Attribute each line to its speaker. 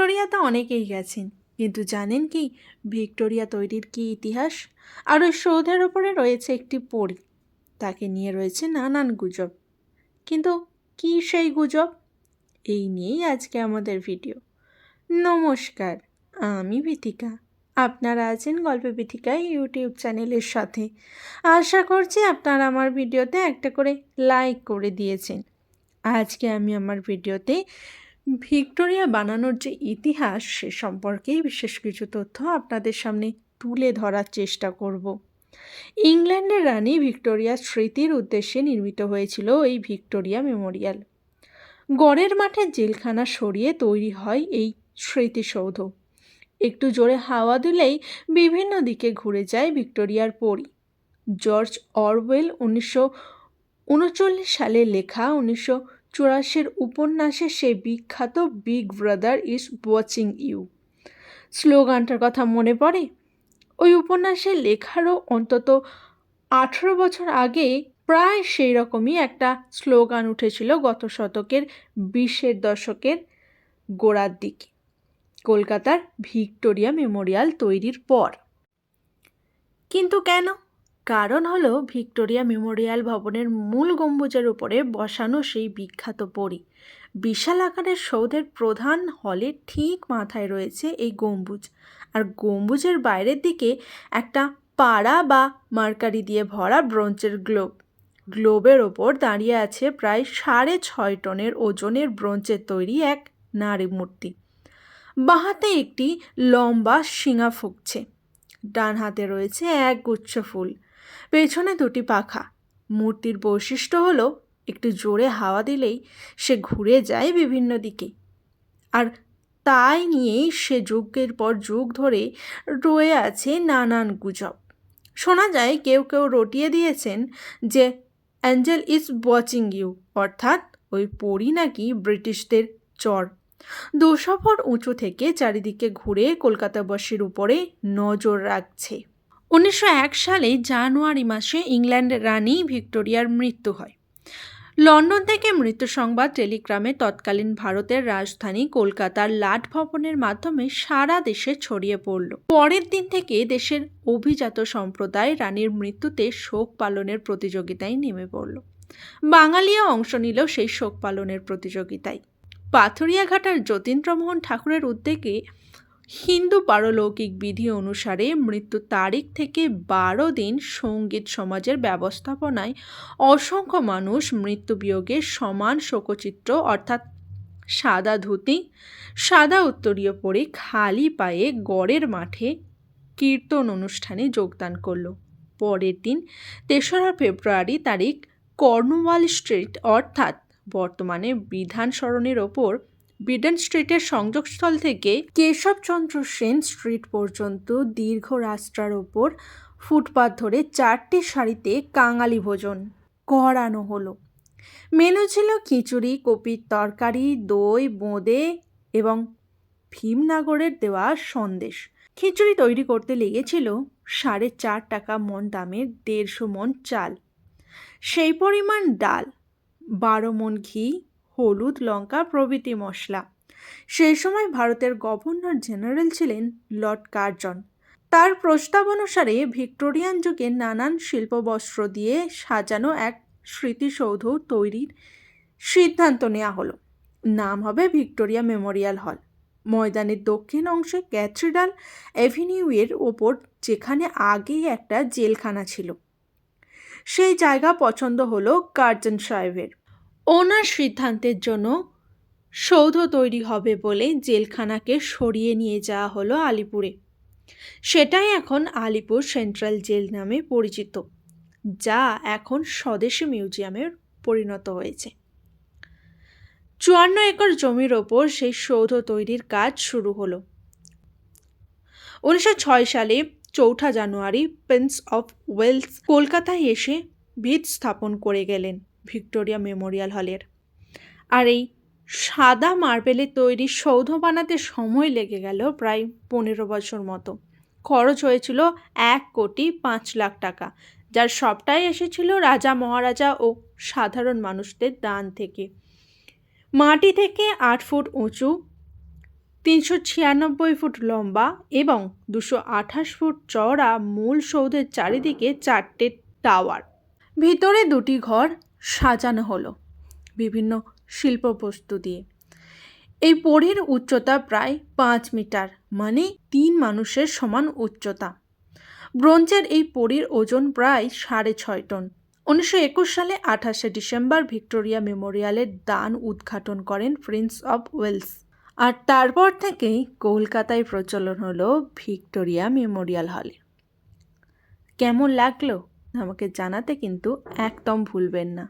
Speaker 1: ভিক্টোরিয়াতে অনেকেই গেছেন। কিন্তু জানেন কি, ভিক্টোরিয়া তৈরির কি ইতিহাস? আর ওই সৌধের ওপরে রয়েছে একটি পরী। তাকে নিয়ে রয়েছে নানান গুজব। কিন্তু কি সেই গুজব? এই নিয়েই আজকে আমাদের ভিডিও। নমস্কার, আমি বিথিকা। আপনারা আছেন গল্প বিথিকা ইউটিউব চ্যানেলের সাথে। আশা করছি আপনারা আমার ভিডিওতে একটা করে লাইক করে দিয়েছেন। আজকে আমি আমার ভিডিওতে ভিক্টোরিয়া বানানোর যে ইতিহাস, সে সম্পর্কেই বিশেষ কিছু তথ্য আপনাদের সামনে তুলে ধরার চেষ্টা করব। ইংল্যান্ডের রানী ভিক্টোরিয়ার স্মৃতির উদ্দেশ্যে নির্মিত হয়েছিল এই ভিক্টোরিয়া মেমোরিয়াল। গড়ের মাঠে জেলখানা সরিয়ে তৈরি হয় এই স্মৃতিসৌধ। একটু জোরে হাওয়া দিলেই বিভিন্ন দিকে ঘুরে যায় ভিক্টোরিয়ার পরি। জর্জ অরওয়েল উনিশশো উনচল্লিশ সালে লেখা উনিশশো চুরাশির উপন্যাসে সেই বিখ্যাত big brother is watching you. স্লোগানটার কথা মনে পড়ে? ওই উপন্যাসের লেখারও অন্তত আঠেরো বছর আগে প্রায় সেই রকমই একটা স্লোগান উঠেছিল গত শতকের বিশের দশকের গোড়ার দিকে। কলকাতার ভিক্টোরিয়া মেমোরিয়াল তৈরির পর। কিন্তু কেন? কারণ হলো ভিক্টোরিয়া মেমোরিয়াল ভবনের মূল গম্বুজের উপরে বসানো সেই বিখ্যাত পরী। বিশাল আকারের সৌধের প্রধান হলে ঠিক মাথায় রয়েছে এই গম্বুজ। আর গম্বুজের বাইরের দিকে একটা পাড়া বা মার্কারি দিয়ে ভরা ব্রোঞ্জের গ্লোব। গ্লোবের ওপর দাঁড়িয়ে আছে প্রায় সাড়ে ছয় টনের ওজনের ব্রোঞ্জের তৈরি এক নারী মূর্তি। বাঁহাতে একটি লম্বা শিঙা ফুকছে। ডান হাতে রয়েছে এক গুচ্ছ ফুল। পেছনে দুটি পাখা। মূর্তির বৈশিষ্ট্য হলো, একটু জোরে হাওয়া দিলেই সে ঘুরে যায় বিভিন্ন দিকে। আর তাই নিয়েই সে যুগের পর যুগ ধরে রয়ে আছে নানান গুজব। শোনা যায়, কেউ কেউ রটিয়ে দিয়েছেন যে অ্যাঞ্জেল ইজ ওয়াচিং ইউ অর্থাৎ, ওই পরি নাকি ব্রিটিশদের চর। দুশো ফুট উঁচু থেকে চারিদিকে ঘুরে কলকাতাবাসীর উপরে নজর রাখছে। উনিশশো এক সালে জানুয়ারি মাসে ইংল্যান্ডের রানী ভিক্টোরিয়ার মৃত্যু হয়। লন্ডন থেকে মৃত্যু সংবাদ টেলিগ্রামে তৎকালীন ভারতের রাজধানী কলকাতার লাট ভবনের মাধ্যমে সারা দেশে ছড়িয়ে পড়ল। পরের দিন থেকে দেশের অভিজাত সম্প্রদায় রানীর মৃত্যুতে শোক পালনের প্রতিযোগিতায় নেমে পড়ল। বাঙালিও অংশ নিল সেই শোক পালনের প্রতিযোগিতায়। পাথরিয়াঘাটার যতীন্দ্রমোহন ঠাকুরের উদ্যোগে হিন্দু পারলৌকিক বিধি অনুসারে মৃত্যু তারিখ থেকে বারো দিন সংগীত সমাজের ব্যবস্থাপনায় অসংখ্য মানুষ মৃত্যু বিয়োগে সমান শোকচিত্র অর্থাৎ সাদা ধুতি, সাদা উত্তরীয় পরে খালি পায়ে গড়ের মাঠে কীর্তন অনুষ্ঠানে যোগদান করল। পরের দিন তেসরা ফেব্রুয়ারি তারিখ কর্নওয়াল স্ট্রিট, অর্থাৎ বর্তমানে বিধান সরণের ওপর বিডেন স্ট্রিটের সংযোগস্থল থেকে কেশবচন্দ্র সেন স্ট্রিট পর্যন্ত দীর্ঘ রাস্তার ওপর ফুটপাথ ধরে চারটে সারিতে কাঙালি ভোজন করানো হলো। মেনু ছিল খিচুড়ি, কপির তরকারি, দই, বোঁদে এবং ভীমনাগরের দেওয়া সন্দেশ। খিচুড়ি তৈরি করতে লেগেছিল সাড়ে চার টাকা মন দামের দেড়শো মন চাল। সেই পরিমাণ ডাল, বারো মন ঘি হলুদ লঙ্কা প্রভৃতি মশলা। সেই সময় ভারতের গভর্নর জেনারেল ছিলেন লর্ড কার্জন। তার প্রস্তাব অনুসারে ভিক্টোরিয়ান যুগে নানান শিল্পবস্ত্র দিয়ে সাজানো এক স্মৃতিসৌধ তৈরির সিদ্ধান্ত নেওয়া হলো। নাম হবে ভিক্টোরিয়া মেমোরিয়াল হল। ময়দানের দক্ষিণ অংশে ক্যাথিড্রাল অ্যাভিনিউয়ের ওপর যেখানে আগেই একটা জেলখানা ছিল। সেই জায়গা পছন্দ হলো কার্জন সাহেবের। ওনার সিদ্ধান্তের জন্য সৌধ তৈরি হবে বলে জেলখানাকে সরিয়ে নিয়ে যাওয়া হলো আলিপুরে। সেটাই এখন আলিপুর সেন্ট্রাল জেল নামে পরিচিত, যা এখন স্বদেশী মিউজিয়ামে পরিণত হয়েছে। চুয়ান্ন একর জমির ওপর সেই সৌধ তৈরির কাজ শুরু হলো। উনিশশো ছয় সালে চৌঠা জানুয়ারি প্রিন্স অফ ওয়েলস কলকাতায় এসে ভিত স্থাপন করে গেলেন। ভিক্টোরিয়া মেমোরিয়াল হলের। আর এই সাদা মার্বেলের তৈরি সৌধ বানাতে সময় লেগে গেল প্রায় পনেরো বছর মতো। খরচ হয়েছিল এক কোটি পাঁচ লাখ টাকা, যার সবটাই এসেছিল রাজা, মহারাজা ও সাধারণ মানুষদের দান থেকে। মাটি থেকে আট ফুট উঁচু, তিনশো ছিয়ানব্বই ফুট লম্বা এবং দুশো আঠাশ ফুট চওড়া মূল সৌধের চারিদিকে চারটে টাওয়ার। ভিতরে দুটি ঘর সাজানো হলো বিভিন্ন শিল্পবস্তু দিয়ে এই পরীর উচ্চতা প্রায় পাঁচ মিটার মানে তিন মানুষের সমান উচ্চতা। ব্রোঞ্জের এই পরীর ওজন প্রায় সাড়ে ছয় টন। উনিশশো একুশ সালে আঠাশে ডিসেম্বর ভিক্টোরিয়া মেমোরিয়ালের দান উদ্ঘাটন করেন প্রিন্স অফ ওয়েলস। আর তারপর থেকেই কলকাতায় প্রচলন হলো ভিক্টোরিয়া মেমোরিয়াল হলে। কেমন লাগল? আমাকে জানাতে কিন্তু একদম ভুলবেন না।